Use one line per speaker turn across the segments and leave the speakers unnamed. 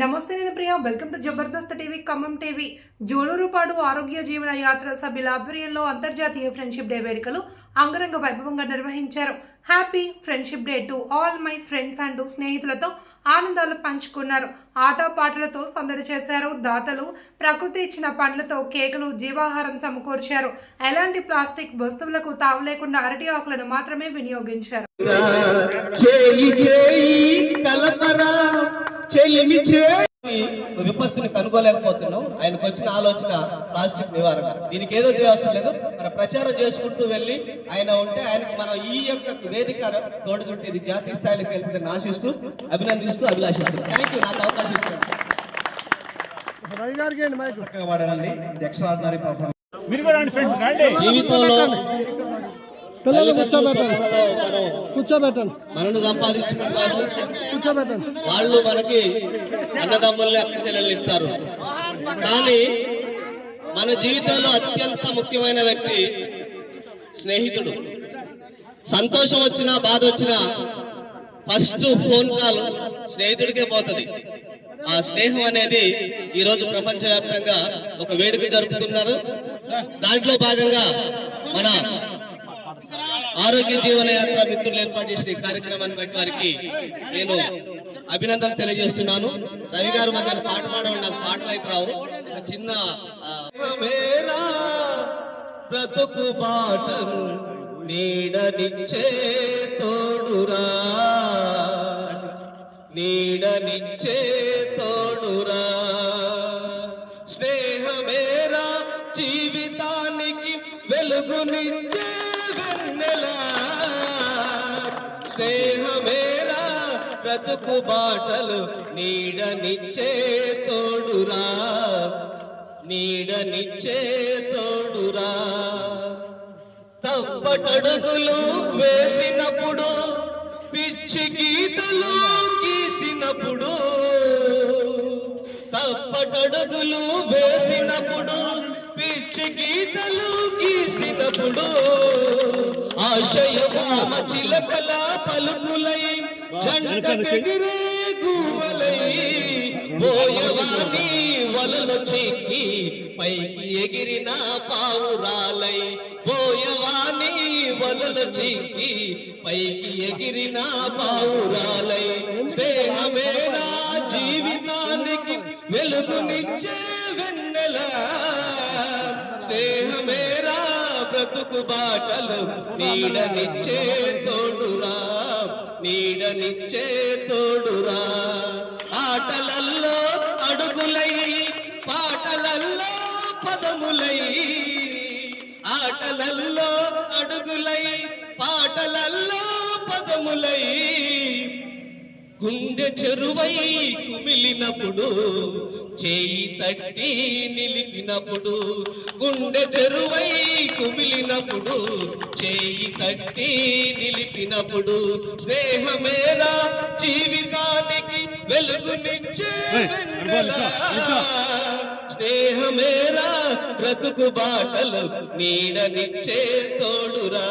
నమస్తే నేను Priya. Welcome to Jabardasth TV Khammam TV Jolurupadu ఆరోగ్య జీవన యాత్ర సభ్యుల ఆధ్వర్యంలో అంతర్జాతీయ ఫ్రెండ్షిప్ డే వేడుకలు అంగరంగ వైభవంగా నిర్వహించారు. Happy friendship day to all my friends and స్నేహితులతో ఆనందాలు పంచుకున్నారు. ఆటపాటలతో సందడి చేశారు. దాతలు ప్రకృతి ఇచ్చిన పండ్లతో కేకులు జీవాహారం సమకూర్చారు. ఎలాంటి ప్లాస్టిక్ వస్తువులకు తావు లేకుండా అరటి ఆకులను మాత్రమే వినియోగించారు.
విపత్తుని కనుగోలేకపోతున్నాం ఆయనకు వచ్చిన ఆలోచన ప్లాస్టిక్ నివారణ. దీనికి ఏదో చేయవసరం లేదు. మన ప్రచారం చేసుకుంటూ వెళ్ళి ఆయన ఉంటే ఆయనకి మనం ఈ యొక్క వేదిక తోడుకుంటే ఇది జాతీయ స్థాయిలోకి వెళ్తుందని ఆశిస్తూ అభినందిస్తూ అభిలాషిస్తూ. థ్యాంక్ యూ నాకు అవకాశం ఇచ్చారు.
రవి గారికి ఏంటి మైక్?
చక్కగా వాడాలండి ఇది ఎక్స్ట్రాడినరీ పర్ఫార్మెన్స్
మీరు కూడా రండి ఫ్రెండ్స్ రండి.
జీవితంలో
పిల్లలు కూర్చోబెట్టండి. కూర్చోబెట్టండి.
మనను సంపాదించుకుంటారు
కూర్చోబెట్టండి.
వాళ్ళు మనకి అన్నదమ్ముల్ని అక్క చెల్లెలు ఇస్తారు. కానీ మన జీవితంలో అత్యంత ముఖ్యమైన వ్యక్తి స్నేహితుడు. సంతోషం వచ్చినా బాధ వచ్చినా ఫస్ట్ ఫోన్ కాల్ స్నేహితుడికే పోతుంది. ఆ స్నేహం అనేది ఈ రోజు ప్రపంచవ్యాప్తంగా ఒక వేడుక జరుపుతున్నారు. దాంట్లో భాగంగా మన ఆరోగ్య జీవన యాత్ర మిత్రులు ఏర్పాటు చేసిన ఈ కార్యక్రమాన్ని బట్టి వారికి నేను అభినందనలు తెలియజేస్తున్నాను. రవి గారు మరి నన్ను పాట పాడడం నాకు పాటలు అయితే రావు చిన్న బ్రతుకు పాటను నీడనిచ్చే తోడురా. నీడనిచ్చే తోడురా. స్నేహమేరా జీవితానికి వెలుగునిచ్చే స్నేహమేరా బ్రతుకు బాటలు నీడనిచ్చే తోడురా. నీడనిచ్చే తోడురా. తప్పటడుగులు వేసినప్పుడు పిచ్చి గీతలు గీసినప్పుడు తప్పటడుగులు వేసినప్పుడు గీతలు గీసినప్పుడు ఆశయమామ చిలకల పలుకులై జంటకెగిరే గువ్వలై పోయవాని వలలో చిక్కి పైకి ఎగిరిన పావురాలై. పోయవాణి వలలు చిక్కి పైకి ఎగిరిన పావురాలై. స్నేహమేనా జీవితానికి వెలుగునిచ్చే బ్రతుకు బాటలు నీడనిచ్చే తోడురా నీడనిచ్చే తోడురా. ఆటలల్లో అడుగులై పాటలల్లో పదములై. ఆటలల్లో అడుగులై పాటలల్లో పదములై. గుండె చెరువై కుమిలినప్పుడు చేయి తట్టి నిలిపినప్పుడు గుండె చెరువై కుమిలినప్పుడు చేయి తట్టి నిలిపినప్పుడు స్నేహమేరా జీవితానికి వెలుగునిచ్చే. స్నేహమేరా బ్రతుకు బాటలు నీడనిచ్చే తోడురా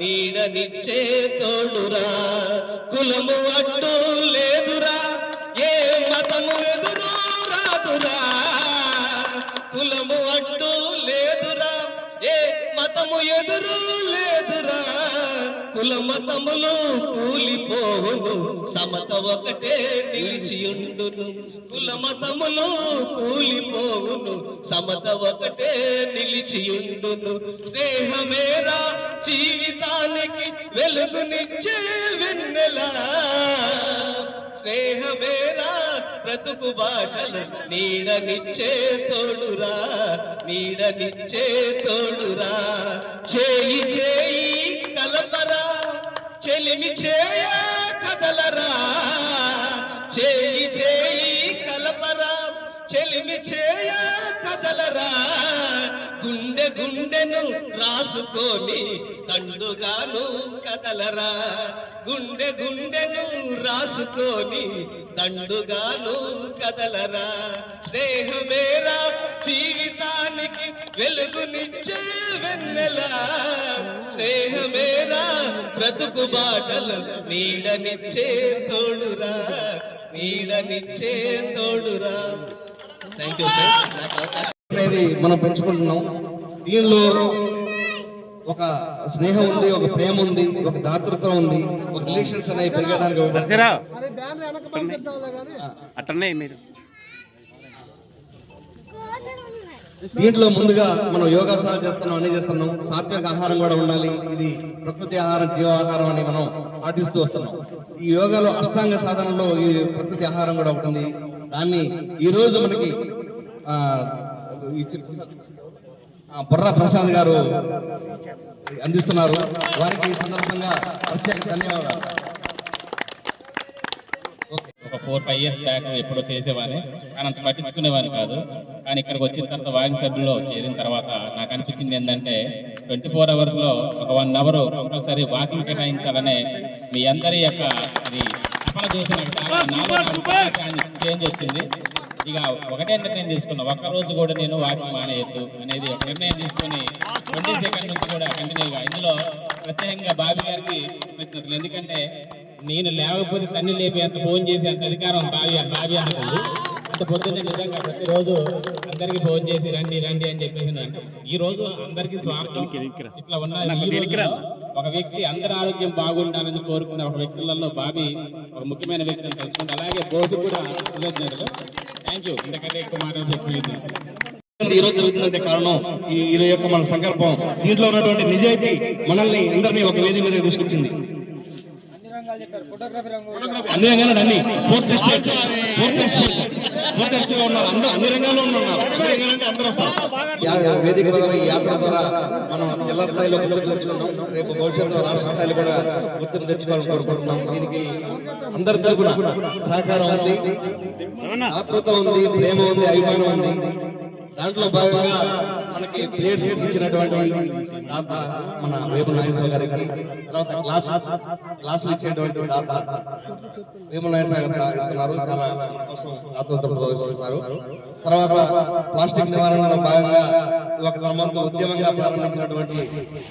నీడనిచ్చే తోడురా కులము అడ్డు లేదురా కులము అడ్డు లేదురా. ఏ మతము ఎదురు లేదురా. కుల మతములు కూలిపోవును. సమత ఒకటే నిలిచియుండును. కుల మతములు కూలిపోవును. సమత ఒకటే నిలిచియుండును. స్నేహమేరా జీవితానికి వెలుగునిచ్చే వెన్నెలా. స్నేహమేరా బ్రతుకు బాటలు నీడనిచ్చే తోడురా నీడనిచ్చే తోడురా. చేయి చేయి కలపరా చెలిమి చేయ కదలరా. చేయి చేయి కలపరా చెలిమి చేయ కదలరా. గుండె గుండెను రాసుకొని తండుగాను కదలరా. గుండె గుండెను రాసుకొని దండుగాను కదలరా. స్నేహమేరా జీవితానికి వెలుగునిచ్చే వెన్నెలా. స్నేహమేరా బ్రతుకు బాటలు నీడనిచ్చే తోడురా.
నీడనిచ్చే తోడురా. థ్యాంక్ యూ అనేది మనం పెంచుకుంటున్నాం. దీనిలో ఒక స్నేహం ఉంది ఒక ప్రేమ ఉంది ఒక దాతృత్వం ఉంది ఒక రిలేషన్స్ అనేవి పెరగడానికి
అట్టనే మీరు.
దీంట్లో ముందుగా మనం యోగాసనాలు చేస్తున్నాం అన్ని చేస్తున్నాం. సాత్విక ఆహారం కూడా ఉండాలి. ఇది ప్రకృతి ఆహారం జీవాహారం అని మనం పాటిస్తూ వస్తున్నాం. ఈ యోగాలో అష్టాంగ సాధనలో ఈ ప్రకృతి ఆహారం కూడా ఉంటుంది దాన్ని ఈ రోజు మనకి బుర్ర ప్రసాద్ గారు అందిస్తున్నారు. వారికి ఈ సందర్భంగా ప్రత్యేక ధన్యవాదాలు.
ఒక ఫోర్ ఫైవ్ ఇయర్స్ బ్యాక్ ఎప్పుడో చేసేవాడిని. కానీ అంత పట్టించుకునేవాడిని కాదు. కానీ ఇక్కడికి వచ్చిన తర్వాత వాయిన్ సభ్యుల్లో చేరిన తర్వాత నాకు అనిపించింది ఏంటంటే ట్వంటీ ఫోర్ అవర్స్లో ఒక వన్ అవర్ కంపల్సరీ వాకింగ్ కేటాయించాలనే మీ అందరి యొక్క అది తపన చూసి చేంజ్ వచ్చింది. ఇక ఒకటే నిర్ణయం తీసుకున్నా. ఒక్క రోజు కూడా నేను వాకింగ్ మానేయద్దు అనేది ఒక నిర్ణయం తీసుకొని ట్వంటీ సెకండ్ నుంచి కూడా కంటిన్యూగా ఇందులో ప్రత్యేకంగా బాబీ గారికి కృతజ్ఞతలు. ఎందుకంటే నేను లేకపోతే తన్ని లేపి అంత ఫోన్ చేసి అంత అధికారం బావి బావి అనుకుంది అంత పొద్దున్నే నిజంగా ప్రతిరోజు అందరికి ఫోన్ చేసి రండి రండి అని చెప్పేసి ఈ రోజు అందరికి స్వార్థం ఇట్లా ఉన్న ఒక వ్యక్తి అందరి ఆరోగ్యం బాగుండాలని కోరుకునే ఒక వ్యక్తులలో బాబీ ఒక ముఖ్యమైన వ్యక్తిని తెలుసుకుంటే అలాగే బోసు కూడా కృతజ్ఞతలు. థ్యాంక్ యూ ఇంతకంటే ఎక్కువ చెప్పలేదు
ఈ రోజు జరుగుతుందంటే కారణం ఈ ఈ యొక్క మన సంకల్పం. దీంట్లో ఉన్నటువంటి నిజాయితీ మనల్ని అందరినీ ఒక వేది మీద తీసుకొచ్చింది. అన్ని రంగాలు అన్ని. Fourth state fourth state fourth state ఉన్నారు. అందరూ అన్ని రంగాల్లో ఉన్నారు. అన్ని రంగాలు అంటే అందరూ వస్తారు. యా- వేదిక ద్వారా ఈ యాత్ర ద్వారా మనం జిల్లా స్థాయిలో గుర్తింపు తెచ్చుకున్నాం రేపు భవిష్యత్తులో రాష్ట్ర స్థాయిలో కూడా గుర్తింపు తెచ్చుకోవాలని కోరుకుంటున్నాం. దీనికి అందరి తరపున సహకారం ఉంది. ఆతృత ఉంది ప్రేమ ఉంది అభిమానం ఉంది. దాంట్లో భాగంగా మనకి ప్లేట్స్ ఇచ్చినటువంటి దాత మన వేము నాగేశ్వర గారికి తర్వాత గ్లాస్ గ్లాసులు ఇచ్చేటువంటి దాత వేము నాగేశ్వర గారు ఇస్తున్నారు. చాలా కోసం దాతృత్వం ప్రదర్శిస్తున్నారు. తర్వాత ప్లాస్టిక్ నివారణలో భాగంగా ఒక తమ ఉద్యమంగా ప్రారంభించినటువంటి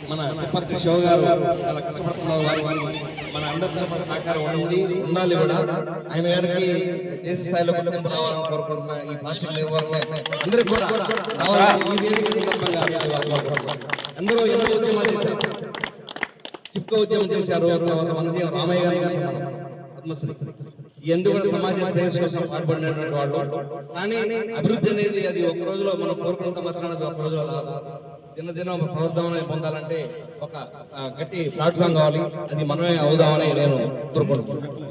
మన తిప్పత్తి శివ గారు చాలా కష్టపడుతున్నారు వారికి మన అందరి తరఫున సహకారం ఉండి ఉండాలి కూడా. ఆయన గారికి దేశ స్థాయిలో గుర్తింపు రావాలని కోరుకుంటున్న. ఈ ప్లాస్టిక్ నిర్వహణ అందరికీ కూడా రావాలని ఈ వేదిక అందరూ ఎన్నో ఉద్యమాలు చేశారు. చిక్క ఉద్యమం చేశారు. తర్వాత మనసీఎం రామయ్య గారు చేశారు పద్మశ్రీ. ఎందుకు కూడా సమాజ శ్రేయస్ కోసం పాటుపడినటువంటి వాళ్ళు. కానీ అభివృద్ధి అనేది అది ఒక రోజులో మనం కోరుకున్నంత మాత్రాన అది ఒక రోజులో రాదు. దినదినం ప్రభుత్వం పొందాలంటే ఒక గట్టి ప్లాట్ఫామ్ కావాలి. అది మనమే అవుదామని నేను కోరుకుంటున్నాను.